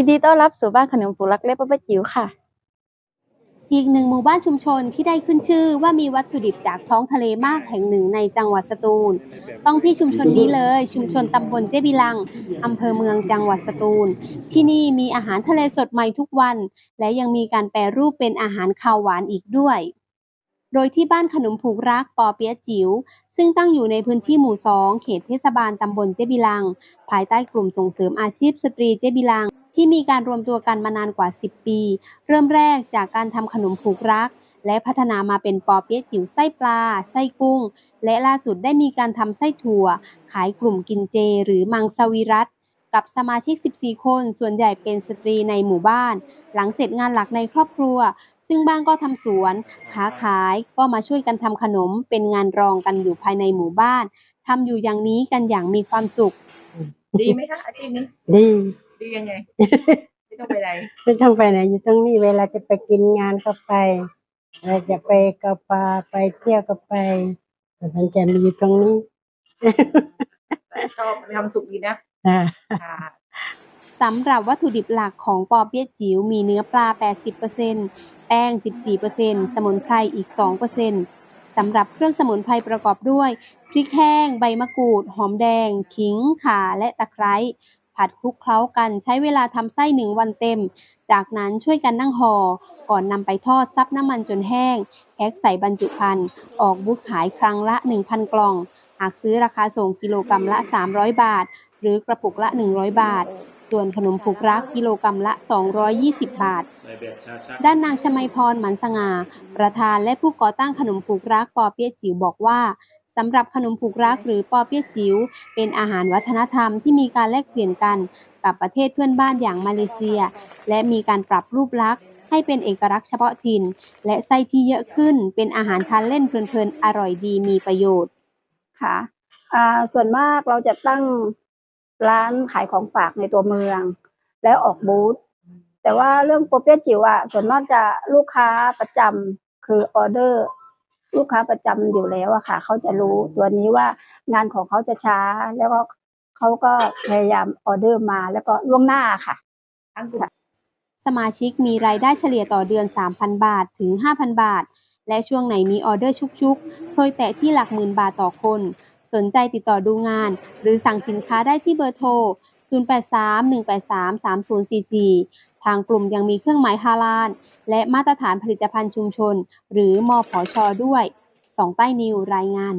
ยินดีต้อนรับสู่บ้านขนมปูรักเล็บป้าป้าจิ๋วค่ะ อีกหนึ่งหมู่บ้านชุมชนที่ได้ขึ้นชื่อว่ามีวัตถุดิบจากท้องทะเลมากแห่งหนึ่งในจังหวัดสตูล ต้องที่ชุมชนนี้เลย ชุมชนตำบลเจบิลังอำเภอเมืองจังหวัดสตูล ที่นี่มีอาหารทะเลสดใหม่ทุกวัน และยังมีการแปรรูปเป็นอาหารคาวหวานอีกด้วย โดยที่บ้านขนมผูกรักปอเปียจิ๋วซึ่งตั้งอยู่ในพื้นที่หมู่2เขตเทศบาลตำบลเจบิลัง ภายใต้กลุ่มส่งเสริมอาชีพสตรีเจบิลัง ที่มีการรวมตัวกันมานานกว่า 10 ปี เริ่มแรกจากการทำขนมผูกรัก และพัฒนามาเป็นปอเปี๊ยะจิ๋วไส้ปลา ไส้กุ้ง และล่าสุดได้มีการทำไส้ถั่ว ขายกลุ่มกินเจ หรือมังสวิรัตกับสมาชิก 14 คน ส่วนใหญ่เป็นสตรีในหมู่บ้าน หลังเสร็จงานหลักในครอบครัว ซึ่งบ้างก็ทำสวนค้าขายก็มาช่วยกันทำขนม เป็นงานรองกันอยู่ภายในหมู่บ้านทำอยู่อย่างนี้กันอย่างมีความสุข ดีไหมคะอาชีพนี้ดี ดียังไง ไม่ต้องไปไหนไม่ต้องไปไหนอยู่ตรงนี้เวลาจะไปกินงานก็ไปเวลาจะไปกาปาไปเที่ยวก็ไปแต่มันจะมีอยู่ตรงนี้ ชอบมีความสุขดีนะอ่า ค่ะ สำหรับวัตถุดิบหลักของปอเปี๊ยะจิ๋วมีเนื้อปลา 80%แป้ง 14%สมุนไพรอีก 2%สำหรับเครื่องสมุนไพรประกอบด้วย พริกแห้ง ใบมะกรูด หอมแดง ขิง ข่า และตะไคร้ ผัดคลุกเคล้ากันใช้เวลาทำไส้หนึ่งวันเต็ม จากนั้นช่วยกันนั่งห่อก่อนนำไปทอดซับน้ำมันจนแห้งแพ็คใส่บรรจุภัณฑ์ออกบูธขายครั้งละ 1,000 กล่อง หากซื้อราคาส่งกิโลกรัมละ 300 บาท หรือกระปุกละ 100 บาท ส่วนขนมผูกรักกิโลกรัมละ 220 บาท ด้านนางชมัยพรหมันสง่า ประธานและผู้ก่อตั้งขนมผูกรักปอเปี๊ยะจิ๋วบอกว่า สำหรับขนมผูกรักหรือปอเปี๊ยะจิ๋วเป็นอาหารวัฒนธรรมที่มีการแลกเปลี่ยนกันกับประเทศเพื่อนบ้านอย่างมาเลเซีย และมีการปรับรูปลักษณ์ให้เป็นเอกลักษณ์เฉพาะถิ่น และไส้ที่เยอะขึ้นเป็นอาหารทานเล่นเพลินๆ อร่อยดีมีประโยชน์ค่ะส่วนมากเราจะตั้งร้านขายของฝากในตัวเมือง แล้วออกบูธแต่ว่าเรื่องโปรเปี๊ยะจิ๋วอะส่วนมากจะลูกค้าประจำคือออเดอร์ ลูกค้าประจำอยู่แล้วอะค่ะ เขาจะรู้ตัวนี้ว่างานของเขาจะช้า แล้วก็เขาก็พยายามออเดอร์มาแล้วก็ล่วงหน้าค่ะทั้งกลุ่มสมาชิกมีรายได้เฉลี่ยต่อเดือน 3,000 บาทถึง 5,000 บาท และช่วงไหนมีออเดอร์ชุกๆ เคยแตะที่หลักหมื่นบาทต่อคน สนใจติดต่อดูงาน หรือสั่งสินค้าได้ที่เบอร์โทร 0831833044 ทางกลุ่มยังมีเครื่องหมายฮาลาลและมาตรฐานผลิตภัณฑ์ชุมชน หรือมผชด้วย สองใต้นิวรายงาน